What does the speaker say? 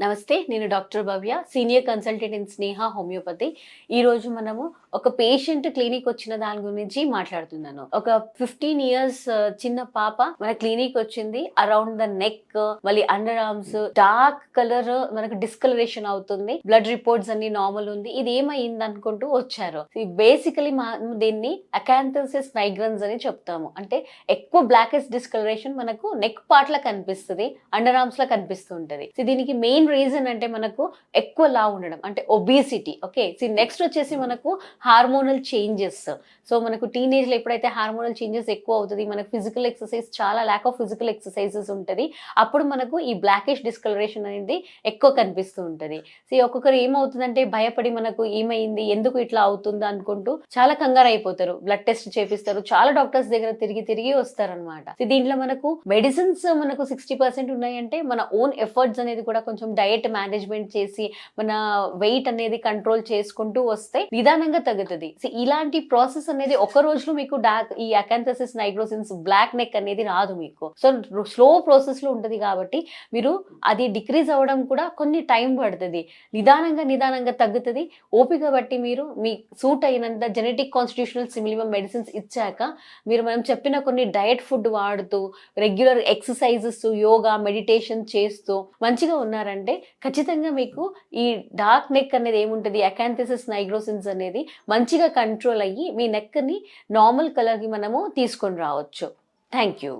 నమస్తే నేను doctor Bhavya senior consultant in Sneha homeopathy. ఈ రోజు మనము ఒక పేషెంట్ క్లినిక్ వచ్చిన దాని గురించి మాట్లాడుతున్నాను. ఒక ఫిఫ్టీన్ ఇయర్స్ చిన్న పాప మన క్లినిక్ వచ్చింది. అరౌండ్ ద నెక్ మళ్ళీ అండర్ ఆర్మ్స్ డార్క్ కలర్ మనకు డిస్కలరేషన్ అవుతుంది. బ్లడ్ రిపోర్ట్స్ అన్ని నార్మల్ ఉంది. ఇది ఏమైంది అనుకుంటూ వచ్చారు. బేసికలీ మనం దీన్ని అకాంథసిస్ నైగ్రన్స్ అని చెప్తాము. అంటే ఎక్కువ బ్లాకెస్ట్ డిస్కలరేషన్ మనకు నెక్ పార్ట్ లా కనిపిస్తుంది అండర్ ఆర్మ్స్ లా కనిపిస్తుంటది ఉంటుంది. దీనికి మెయిన్ రీజన్ అంటే మనకు ఎక్కువ లా ఉండడం అంటే ఒబిసిటీ ఓకే సి నెక్స్ట్ వచ్చేసి మనకు హార్మోనల్ చేంజెస్ సో మనకు టీనేజ్లో ఎప్పుడైతే హార్మోనల్ చేంజెస్ ఎక్కువ అవుతుంది మనకు ఫిజికల్ ఎక్సర్సైజ్ చాలా ల్యాక్ ఆఫ్ ఫిజికల్ ఎక్సర్సైజెస్ ఉంటుంది అప్పుడు మనకు ఈ బ్లాకిష్ డిస్కలరేషన్ అనేది ఎక్కువ కనిపిస్తూ ఉంటుంది. సో ఒక్కొక్కరు ఏమవుతుందంటే భయపడి మనకు ఏమైంది ఎందుకు ఇట్లా అవుతుందో అనుకుంటూ చాలా కంగారు అయిపోతారు. బ్లడ్ టెస్ట్ చేపిస్తారు. చాలా డాక్టర్స్ దగ్గర తిరిగి తిరిగి వస్తారనమాట దీంట్లో మనకు మెడిసిన్స్ మనకు సిక్స్టీ పర్సెంట్ ఉన్నాయంటే మన ఓన్ ఎఫర్ట్స్ అనేది కూడా కొంచెం డయట్ మేనేజ్మెంట్ చేసి మన వెయిట్ అనేది కంట్రోల్ చేసుకుంటూ వస్తే నిదానంగా తగ్గుతుంది. సో ఇలాంటి ప్రాసెస్ అనేది ఒక రోజులో మీకు డార్క్ ఈ అకాంథసిస్ నైగ్రోసిన్స్ బ్లాక్ నెక్ అనేది రాదు మీకు. సో స్లో ప్రాసెస్లో ఉంటుంది కాబట్టి మీరు అది డిక్రీజ్ అవ్వడం కూడా కొన్ని టైం పడుతుంది. నిదానంగా నిదానంగా తగ్గుతుంది. ఓపిక బట్టి మీరు మీ సూట్ అయినంత జెనెటిక్ కాన్స్టిట్యూషనల్ సిమిలిమం మెడిసిన్స్ ఇచ్చాక మీరు మనం చెప్పిన కొన్ని డయట్ ఫుడ్ వాడుతూ రెగ్యులర్ ఎక్సర్సైజెస్ యోగా మెడిటేషన్ చేస్తూ మంచిగా ఉన్నారంటే ఖచ్చితంగా మీకు ఈ డార్క్ నెక్ అనేది ఏముంటుంది? అకాంథిసిస్ నైగ్రోసిన్స్ అనేది మంచిగా కంట్రోల్ అయ్యి మీ నెక్ని నార్మల్ కలర్కి మనము తీసుకొని రావచ్చు. Thank you